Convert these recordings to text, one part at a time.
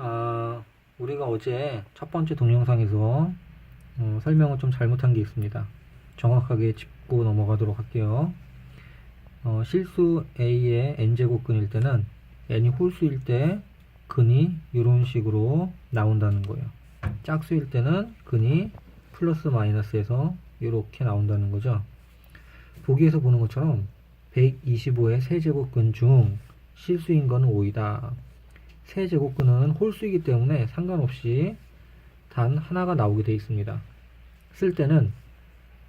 아, 우리가 어제 첫 번째 동영상에서 어, 설명을 좀 잘못한 게 있습니다. 정확하게 짚고 넘어가도록 할게요. 어, 실수 A의 n제곱근일 때는 n이 홀수일 때 근이 이런 식으로 나온다는 거예요. 짝수일 때는 근이 플러스 마이너스에서 이렇게 나온다는 거죠. 보기에서 보는 것처럼 125의 세제곱근 중 실수인 거는 5이다. 세 제곱근은 홀수이기 때문에 상관없이 단 하나가 나오게 되어 있습니다. 쓸 때는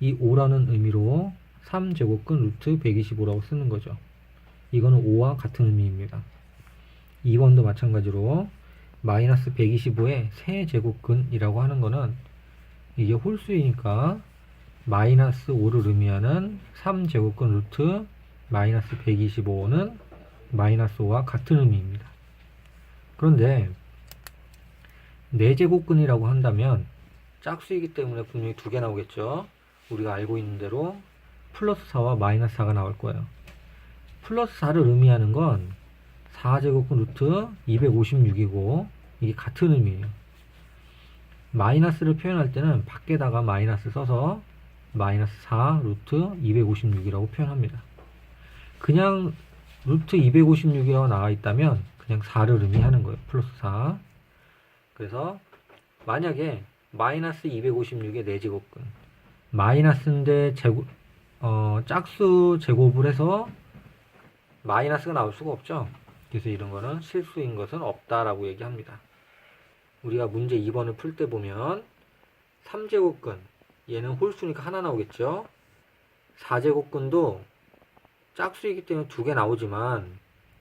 이 5라는 의미로 3제곱근 루트 125라고 쓰는 거죠. 이거는 5와 같은 의미입니다. 2번도 마찬가지로 마이너스 125의 세제곱근이라고 하는 거는 이게 홀수이니까 마이너스 5를 의미하는 3제곱근 루트 마이너스 125는 마이너스 5와 같은 의미입니다. 그런데 4제곱근이라고 한다면 짝수이기 때문에 분명히 두 개 나오겠죠. 우리가 알고 있는 대로 플러스 4와 마이너스 4가 나올 거예요. 플러스 4를 의미하는 건 4제곱근 루트 256이고 이게 같은 의미예요. 마이너스를 표현할 때는 밖에다가 마이너스 써서 마이너스 4 루트 256이라고 표현합니다. 그냥 루트 256이라고 나와 있다면 그냥 4를 의미하는 거예요. 플러스 4. 그래서 만약에 마이너스 256의 4제곱근 마이너스인데 제곱 어, 짝수 제곱을 해서 마이너스가 나올 수가 없죠. 그래서 이런 거는 실수인 것은 없다라고 얘기합니다. 우리가 문제 2번을 풀 때 보면 3제곱근 얘는 홀수니까 하나 나오겠죠. 4제곱근도 짝수이기 때문에 두 개 나오지만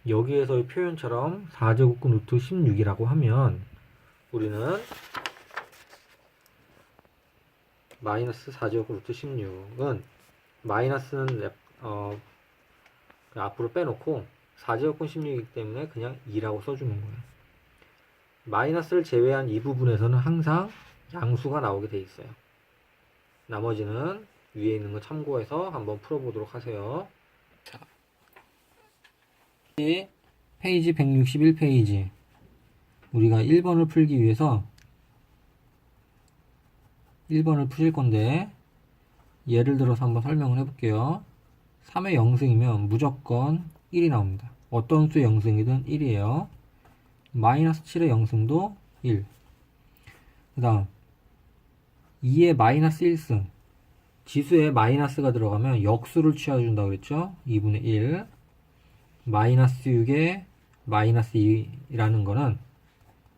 여기에서의 표현처럼 4제곱근 루트 16이라고 하면 우리는 마이너스 4제곱 루트 16은 마이너스는 랩- 어, 앞으로 빼놓고 4제곱근 16이기 때문에 그냥 2라고 써주는 거예요. 마이너스를 제외한 이 부분에서는 항상 양수가 나오게 돼 있어요. 나머지는 위에 있는 거 참고해서 한번 풀어보도록 하세요. 페이지 161페이지 우리가 1번을 풀기 위해서 1번을 푸실 건데 예를 들어서 한번 설명을 해볼게요. 3의 0승이면 무조건 1이 나옵니다. 어떤 수의 0승이든 1이에요. 마이너스 7의 0승도 1. 그 다음 2의 마이너스 1승 지수에 마이너스가 들어가면 역수를 취해준다고 그랬죠? 2분의 1 마이너스 6에 마이너스 2라는 거는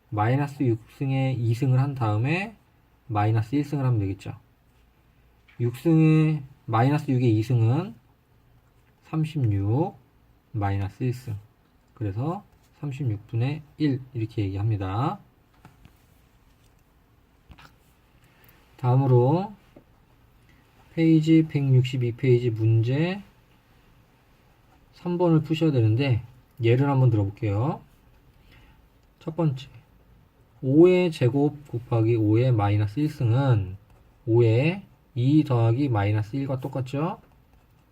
마이너스 6승에 2승을 한 다음에 마이너스 1승을 하면 되겠죠. 6승에 마이너스 6의 2승은 36 마이너스 1승. 그래서 36분의 1 이렇게 얘기합니다. 다음으로 페이지 162페이지 문제 3번을 푸셔야 되는데 예를 한번 들어볼게요. 첫 번째 5의 제곱 곱하기 5의 마이너스 1승은 5의 2 더하기 마이너스 1과 똑같죠?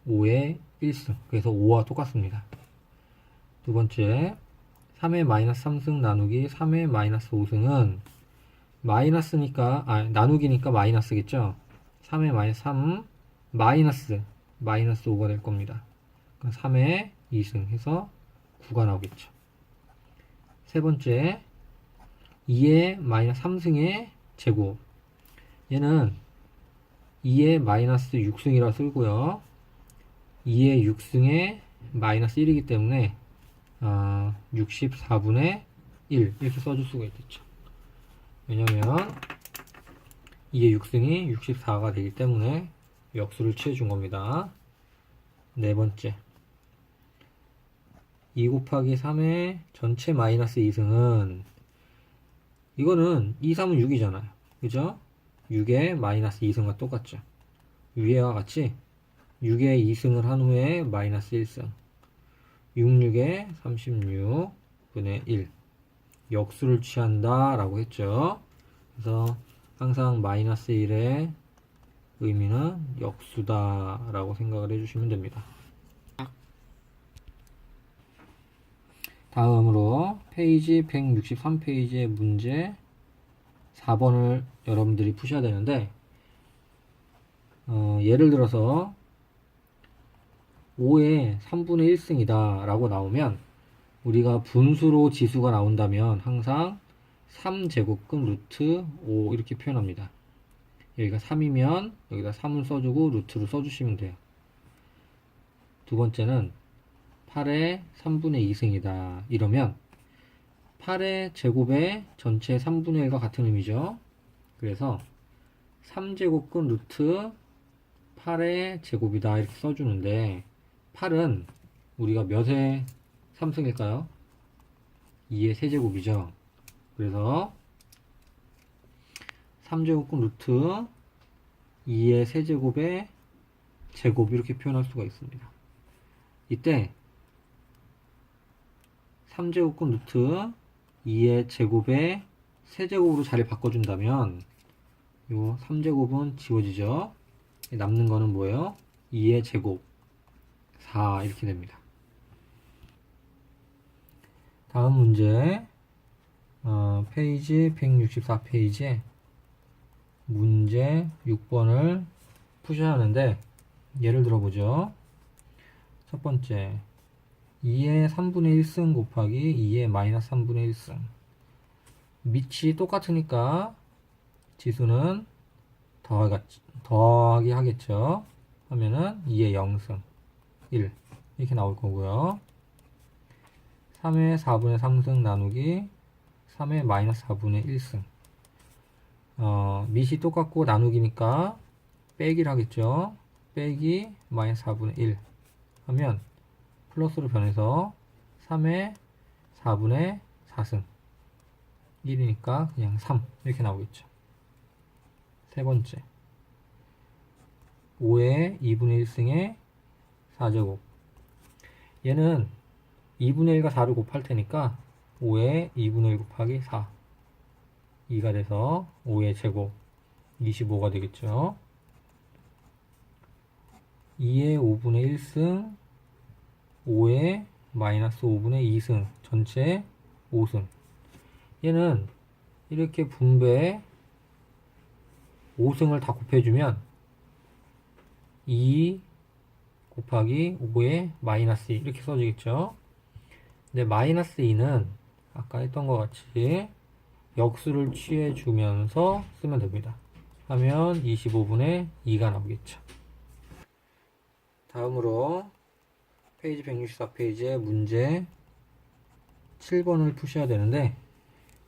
5의 1승 그래서 5와 똑같습니다. 두 번째 3의 마이너스 3승 나누기 3의 마이너스 5승은 마이너스니까 아 나누기니까 마이너스겠죠? 3의 마이너스 3 마이너스 마이너스 5가 될 겁니다. 3의 2승 해서 9가 나오겠죠. 세 번째 2의 마이너스 3승의 제곱. 얘는 2의 마이너스 6승이라 쓰고요. 2의 6승의 마이너스 1이기 때문에 어, 64분의 1 이렇게 써줄 수가 있겠죠. 왜냐면 2의 6승이 64가 되기 때문에 역수를 취해준 겁니다. 네 번째 2 곱하기 3의 전체 마이너스 2승은 이거는 2, 3은 6이잖아요. 그죠? 6의 마이너스 2승과 똑같죠. 위에와 같이 6의 2승을 한 후에 마이너스 1승. 6, 6의 36분의 1. 역수를 취한다 라고 했죠. 그래서 항상 마이너스 1의 의미는 역수다 라고 생각을 해주시면 됩니다. 다음으로 페이지 163페이지의 문제 4번을 여러분들이 푸셔야 되는데 어, 예를 들어서 5의 3분의 1승이다 라고 나오면 우리가 분수로 지수가 나온다면 항상 3제곱근 루트 5 이렇게 표현합니다. 여기가 3이면 여기다 3을 써주고 루트를 써주시면 돼요. 두 번째는 8의 3분의 2승이다. 이러면 8의 제곱의 전체 3분의 1과 같은 의미죠. 그래서 3제곱근 루트 8의 제곱이다. 이렇게 써주는데 8은 우리가 몇의 3승일까요? 2의 세제곱이죠. 그래서 3제곱근 루트 2의 세제곱의 제곱 이렇게 표현할 수가 있습니다. 이때 3제곱근 루트 2의 제곱의 세제곱으로 자리 바꿔준다면 요 3제곱은 지워지죠. 남는 거는 뭐예요? 2의 제곱 4 이렇게 됩니다. 다음 문제 어, 페이지 164페이지에 문제 6번을 푸셔야 하는데 예를 들어보죠. 첫 번째 2의 3분의 1승 곱하기 2의 마이너스 3분의 1승 밑이 똑같으니까 지수는 더하기, 더하기 하겠죠. 하면은 2의 0승 1 이렇게 나올 거고요. 3의 4분의 3승 나누기 3의 마이너스 4분의 1승 어, 밑이 똑같고 나누기니까 빼기를 하겠죠. 빼기 마이너스 4분의 1 하면 플러스로 변해서 3의 4분의 4승. 1이니까 그냥 3 이렇게 나오겠죠. 세 번째. 5의 2분의 1승의 4제곱. 얘는 2분의 1과 4를 곱할 테니까 5의 2분의 1 곱하기 4 2가 돼서 5의 제곱. 25가 되겠죠. 2의 5분의 1승 5의 마이너스 5분의 2승 전체 5승. 얘는 이렇게 분배 5승을 다 곱해주면 2 곱하기 5의 마이너스 2 이렇게 써지겠죠? 근데 마이너스 2는 아까 했던 것 같이 역수를 취해주면서 쓰면 됩니다. 하면 25분의 2가 나오겠죠. 다음으로 페이지 164페이지에 문제 7번을 푸셔야 되는데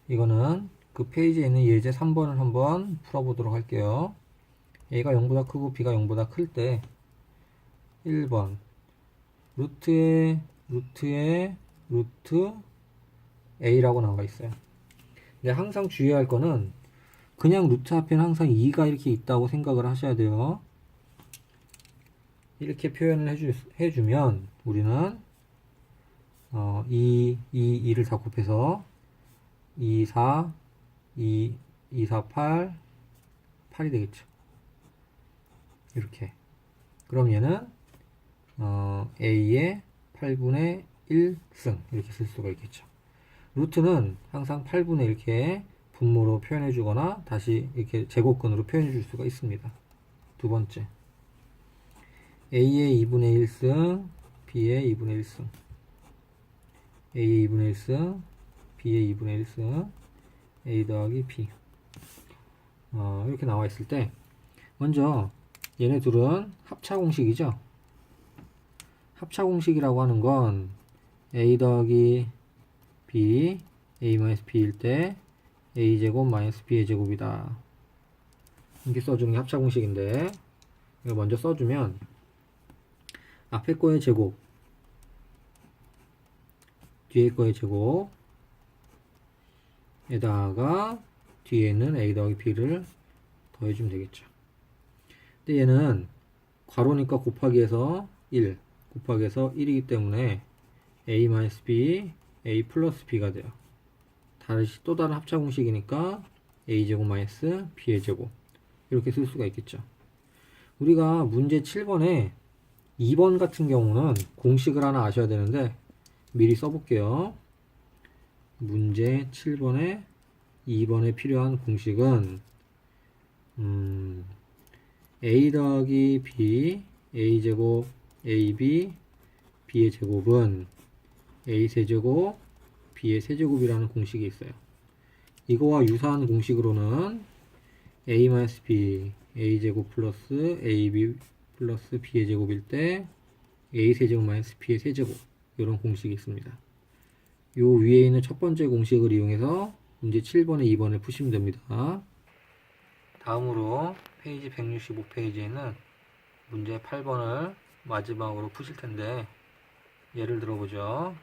이거는 그 페이지에 있는 예제 3번을 한번 풀어보도록 할게요. A가 0보다 크고 B가 0보다 클 때 1번 루트의 루트의 루트 A라고 나와 있어요. 근데 항상 주의할 거는 그냥 루트 앞에는 항상 2가 이렇게 있다고 생각을 하셔야 돼요. 이렇게 표현을 해주, 해주면 우리는 어, 2, 2, 2를 다 곱해서 2, 4, 2, 2, 4, 8, 8이 되겠죠. 이렇게. 그럼 얘는 어, A의 8분의 1승 이렇게 쓸 수가 있겠죠. 루트는 항상 8분의 이렇게 분모로 표현해 주거나 다시 이렇게 제곱근으로 표현해 줄 수가 있습니다. 두 번째. A의 2분의 1승, B의 2분의 1승. A의 2분의 1승, B의 2분의 1승, A 더하기 B. 어, 이렇게 나와 있을 때, 먼저, 얘네 둘은 합차 공식이죠? 합차 공식이라고 하는 건, A 더하기 B, A 마이너스 B일 때, A 제곱 마이너스 B의 제곱이다. 이렇게 써주는 게 합차 공식인데, 이거 먼저 써주면, 앞에 거의 제곱. 뒤에 거의 제곱. 에다가 뒤에는 a 더하기 b를 더해주면 되겠죠. 근데 얘는 괄호니까 곱하기 해서 1 곱하기 해서 1이기 때문에 a 마이너스 b a 플러스 b가 돼요. 다시 또 다른 합차 공식이니까 a 제곱 마이너스 b의 제곱. 이렇게 쓸 수가 있겠죠. 우리가 문제 7번에 2번 같은 경우는 공식을 하나 아셔야 되는데 미리 써볼게요. 문제 7번에 2번에 필요한 공식은 음, a 더하기 b a 제곱 ab b의 제곱은 a 세제곱 b의 세제곱이라는 공식이 있어요. 이거와 유사한 공식으로는 a-b a 제곱 플러스 ab 플러스 b의 제곱일 때 a 세제곱 마이너스 b의 세제곱 이런 공식이 있습니다. 요 위에 있는 첫 번째 공식을 이용해서 문제 7번에 2번을 푸시면 됩니다. 다음으로 페이지 165페이지에는 문제 8번을 마지막으로 푸실 텐데 예를 들어보죠.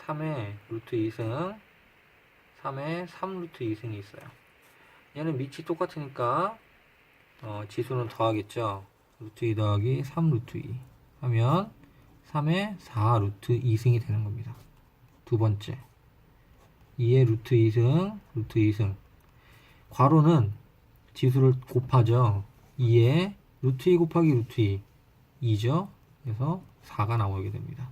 3의 루트 2승 3의 3 루트 2승이 있어요. 얘는 밑이 똑같으니까 어, 지수는 더하겠죠. 루트 2 더하기 3 루트 2 하면 3의 4 루트 2승이 되는 겁니다. 두 번째 2의 루트 2승 루트 2승 괄호는 지수를 곱하죠. 2에 루트 2 곱하기 루트 2 2죠. 그래서 4가 나오게 됩니다.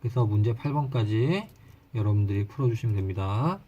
그래서 문제 8번까지 여러분들이 풀어주시면 됩니다.